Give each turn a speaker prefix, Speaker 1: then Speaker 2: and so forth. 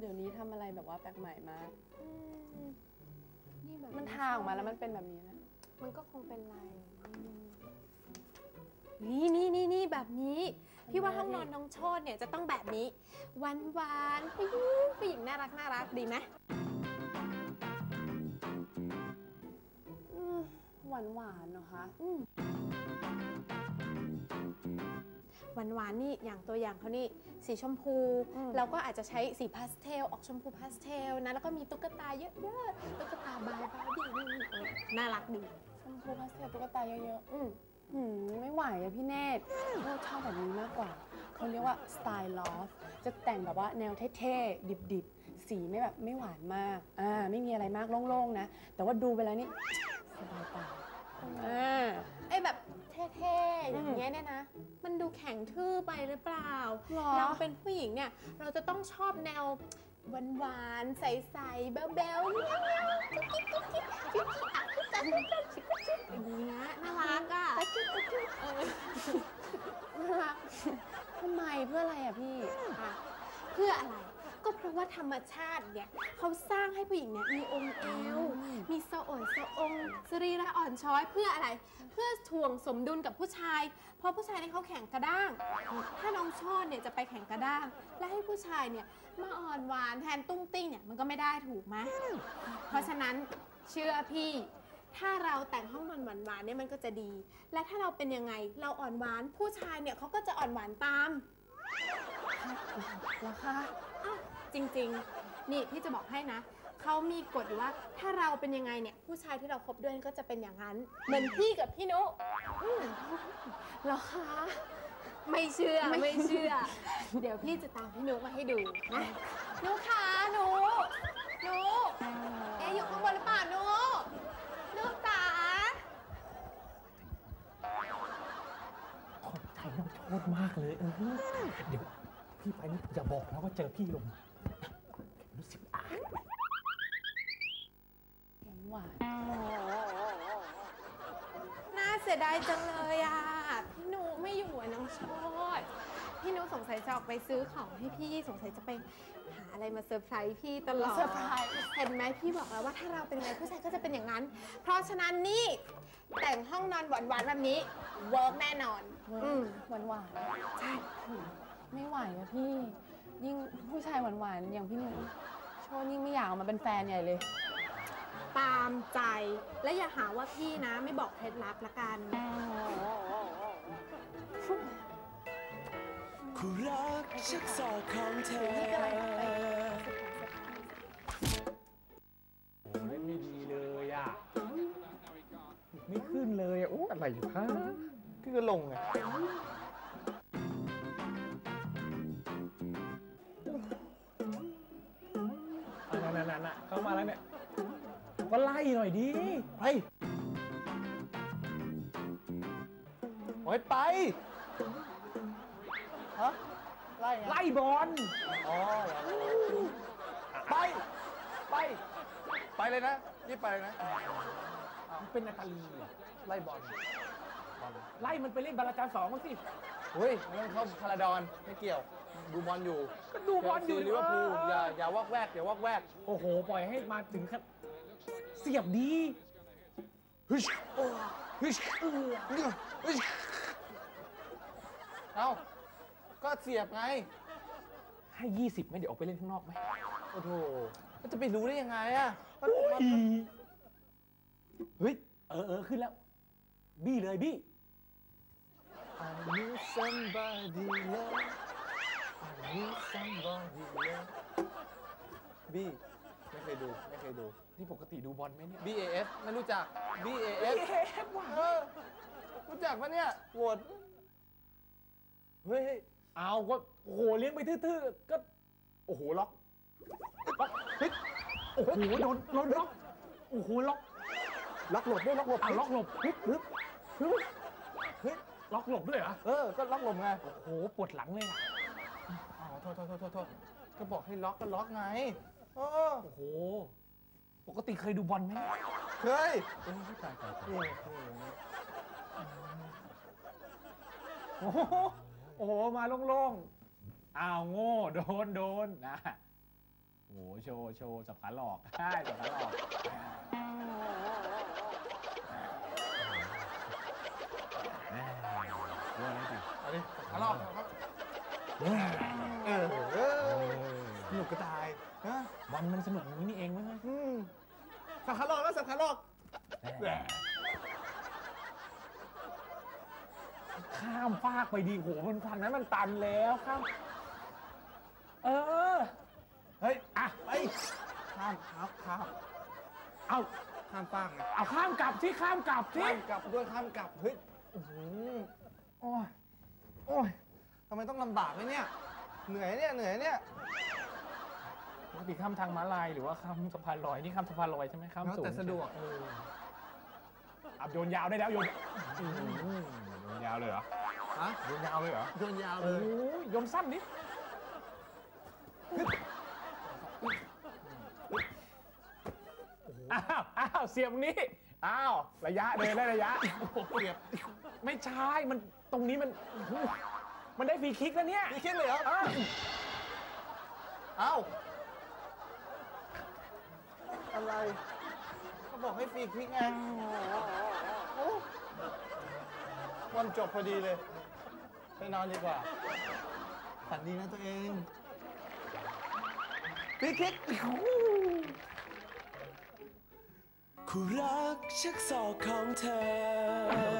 Speaker 1: เดี๋ยวนี้ทำอะไรแบบว่าแปลกใหม่มาก
Speaker 2: อืมนี่แบบ
Speaker 1: มันทาออกมาแล้วมันเป็นแบบนี้นะ
Speaker 2: มันก็คงเป็นไรนี่นี่นี่นี่แบบนี้ พี่ว่าห้องนอนน้องโชดเนี่ยจะต้องแบบนี้หวานหวานๆผู้หญิงผู้หญิงน่ารักน่ารักดีไหม
Speaker 1: หวานหวานๆเนอะคะ
Speaker 2: หวานหวานๆนี่อย่างตัวอย่างเขานี่สีชมพู เราก็อาจจะใช้สีพาสเทลออกชมพูพาสเทลนะแล้วก็มีตุ๊กตาเยอะๆตุ๊กตาบายบายดีนี่เออน่ารักดี
Speaker 1: ชมพูพาสเทลตุ๊กตาเยอะ
Speaker 2: อืม
Speaker 1: ๆหืมไม่ไหวอะพี่เนตรโทษชอบแบบนี้มากกว่า เขาเรียกว่าสไตล์ลอฟจะแต่งแบบว่าแนวเท่ๆ ดิบๆ สีไม่แบบไม่หวานมาก อ่า ไม่มีอะไรมากโล่งๆ นะ แต่ว่าดูไปแล้วนี่สบายตาอ่า
Speaker 2: ไอ้แบบ เท่ๆอย่างเงี้ยเนี่ยนะ มันดูแข็งทื่อไปหรือเปล่า
Speaker 1: หรอ
Speaker 2: เราเป็นผู้หญิงเนี่ย เราจะต้องชอบแนวหวานๆใสๆแบ๊วๆเงี้ยวๆกุ๊กกิ๊กกุ๊กกิ๊กจิ๊กจิ๊กอะกุ๊กจิ๊กกุ๊กจิ๊กกุ๊กจิ๊กอย่างเงี้ยน่ารักอะเออ
Speaker 1: น่ารักทำไมเพื่ออะไรอะพี่
Speaker 2: อะเพื่ออะไร ก็เพราะว่าธรรมชาติเนี่ยเขาสร้างให้ผู้หญิงเนี่ยมีองค์เอว มีสะโอนสะองสรีระอ่อนช้อยเพื่ออะไร เพื่อถ่วงสมดุลกับผู้ชาย เพราะผู้ชายเนี่ยเขาแข็งกระด้าง ถ้าน้องชอดเนี่ยจะไปแข็งกระด้าง และให้ผู้ชายเนี่ยมาอ่อนหวานแทนตุ้งติ้งเนี่ยมันก็ไม่ได้ถูกไหมเพราะฉะนั้นเชื่อพี่ถ้าเราแต่งห้องนอนหวานๆเนี่ยมันก็จะดี และถ้าเราเป็นยังไงเราอ่อนหวานผู้ชายเนี่ยเขาก็จะอ่อนหวานตาม
Speaker 1: แล้วคะ
Speaker 2: อ้าว จริง ๆ นี่พี่จะบอกให้นะเขามีกฎอยู่ว่า ถ้าเราเป็นยังไงเนี่ยผู้ชายที่เราคบด้วยก็จะเป็นอย่างนั้น เหมือนพี่กับพี่นุอืม
Speaker 1: แล้วคะ
Speaker 2: ไม่เชื่อไม่เชื่อ เดี๋ยวพี่จะตามพี่นุมาให้ดูนะนุคะนุนุเอ๊ะอยู่ข้างบนหรือเปล่านุนุจ๋า
Speaker 3: ขอบใจน้องโชดมากเลยเออเดี๋ยวพี่ไปนี่อย่าบอกนะว่าเจอพี่ลงมา
Speaker 1: หวาน
Speaker 2: น่าเสียดายจังเลยอะ พี่นุไม่อยู่อะน้องโชดพี่นุสงสัยจะออกไปซื้อของให้พี่สงสัยจะไปหาอะไรมาเซอร์ไพรส์พี่ตลอด
Speaker 1: เซอร์ไพรส์
Speaker 2: เห็นไหมพี่บอกแล้วว่าถ้าเราเป็นไงผู้ชายก็จะเป็นอย่างนั้น เพราะฉะนั้นนี่แต่งห้องนอนหวานๆแบบนี้เวิร์กแน่นอนอืม
Speaker 1: หวานหวานใช่ไม่ไหวอะพี่ ยิ่งผู้ชายหวานหวานๆอย่างพี่หนุ่มโชนยิ่งไม่อยากเอามาเป็นแฟนใหญ่เลย
Speaker 2: ตามใจ และอย่าหาว่าพี่นะไม่บอกเคล็ดลับละกัน
Speaker 4: คู่รักชักศอกของเธอ
Speaker 1: นี่กำลังไป
Speaker 3: โอ้ยไม่ดีเลยอะ ไม่ขึ้นเลยอะโอ้อะไรอยู่คะพี่ก็ลงไงอะนั่นๆๆเข้ามาแล้วเนี่ย ก็ไล่หน่อยดิไป
Speaker 5: โอ้ยไปฮะไล่ไง
Speaker 3: ไล่บอล
Speaker 5: อ๋อเหรอไป ไป ไปเลยนะนี่ไปเลยนะ
Speaker 3: มันเป็นนาตาลีเหรอ
Speaker 5: ไล่บอลบอล
Speaker 3: ไล่มันไปเล่นบาลาจารย์สองมั้างสิ
Speaker 5: เฮ้ยมันต้องเข้าพาราดอนไม่เกี่ยว ดูบอลอยู่
Speaker 3: ก็ดูบอลอยู่
Speaker 5: ลิเวอร์พูลอย่าอย่าวอกแวกอย่าวอกแวก
Speaker 3: โอ้โห ปล่อยให้มาถึงขั้น เสียบดี
Speaker 5: ฮึชฮึชฮึชเอ้า ก็เสียบไง
Speaker 3: ให้20ไหมเดี๋ยวออกไปเล่นข้างนอกไหม
Speaker 5: โอ้โหก็จะไปรู้ได้ยังไงอะก็
Speaker 3: โอ้
Speaker 5: มัน
Speaker 3: ยเฮ้ย เออเออขึ้นแล้ว บี้เลยบี้
Speaker 5: I need somebody love I need somebody love บี้ไม่ เคยดูไม่เคยดู
Speaker 3: นี่ปกติดูบอลไหมเนี่ย
Speaker 5: BAF ไม่รู้จัก BAF เออรู้จักปะเนี่ยโหวตเฮ้ยเฮ้ย
Speaker 3: เอาก็โอ้โหเลี้ยงไปทื่อๆก็ โอ้โหล็อกล็อกเฮ้ยโอ้โหโดนโดนล็อกโอ้โหล็อก
Speaker 5: ล็อกหลบด้วยล็อกหลบ
Speaker 3: อ่าล็อกหลบฮึบฮึบฮึบ
Speaker 5: เฮ้ย
Speaker 3: ล็อกหลบด้วยเหรอ
Speaker 5: เออก็ล็อกหลบไง
Speaker 3: โอ้โหปวดหลังเลยอะ
Speaker 5: อ๋อโทษโทษโทษโทษโทษก็บอกให้ล็อกก็ล็อกไง เออ
Speaker 3: โอ้โห ปกติเคยดูบอลไหม
Speaker 5: เคย
Speaker 3: โอ้ยตายตายตาย
Speaker 5: นี่นี่
Speaker 3: โอ้โหโอ้โห มาโล่งๆ อ้าวโง่ โดนโดนนะโอ้โห โชว์โชว์สับขาหลอกใช่สับขาหลอกแม่เรื่องนี้สิ
Speaker 5: เอาดิทะเลาะเออเออเออสนุกก็ตายฮะ
Speaker 3: บอลมันสนุกอย่างนี้นี่เองเว้ย
Speaker 5: อืมสับขาหลอกแล้วสับขาหลอก
Speaker 3: แหมข้ามฟากไปดีโหมันทางนั้นมันตันแล้วข้ามเออ
Speaker 5: เฮ้ย
Speaker 3: อะ
Speaker 5: ไปข้ามครับข้าม
Speaker 3: เอา
Speaker 5: ข้ามฟากไง
Speaker 3: เอาข้ามกลับที่ข้ามกลับที่
Speaker 5: ข้ามกลับด้วยข้ามกลับ เฮ้ยอื้อหือ
Speaker 3: โอ้ย
Speaker 5: โอ้ยทำไมต้องลำบากเลยเนี่ย เหนื่อยเนี่ย เหนื่อยเนี่ย
Speaker 3: ปกติข้ามทางม้าลายหรือว่าข้ามสะพานลอยนี่ข้ามสะพานลอยใช่ไหมข้าม
Speaker 5: แล้ว
Speaker 3: สูง
Speaker 5: แต่สะดวก
Speaker 3: เอออับโยนยาวได้แล้วโยนอื้อหือโยนยาวเลยเหรอ
Speaker 5: ฮะ
Speaker 3: โยนยาวเลยเหรอ
Speaker 5: โยนยาวเล
Speaker 3: โอ้
Speaker 5: ย
Speaker 3: ยโยนสั้นนิดอ้าวอ้าวเสียบนี้อ้าวระยะเดินได้ระยะ
Speaker 5: เปรียบ
Speaker 3: ไม่ใช่มันตรงนี้มัน มันได้ฟรีคิกแล้วเนี่ย
Speaker 5: นี่คิดเลยเหรอ
Speaker 3: อ้าว
Speaker 5: เอ้า อะไรเขาบอกให้ฟรีคลิกไงโอ้วันจบพอดีเลย ไปนอนดีกว่าฝันดีนะตัวเองฟรีคลิก
Speaker 4: คู่รักชักศอกของเธอ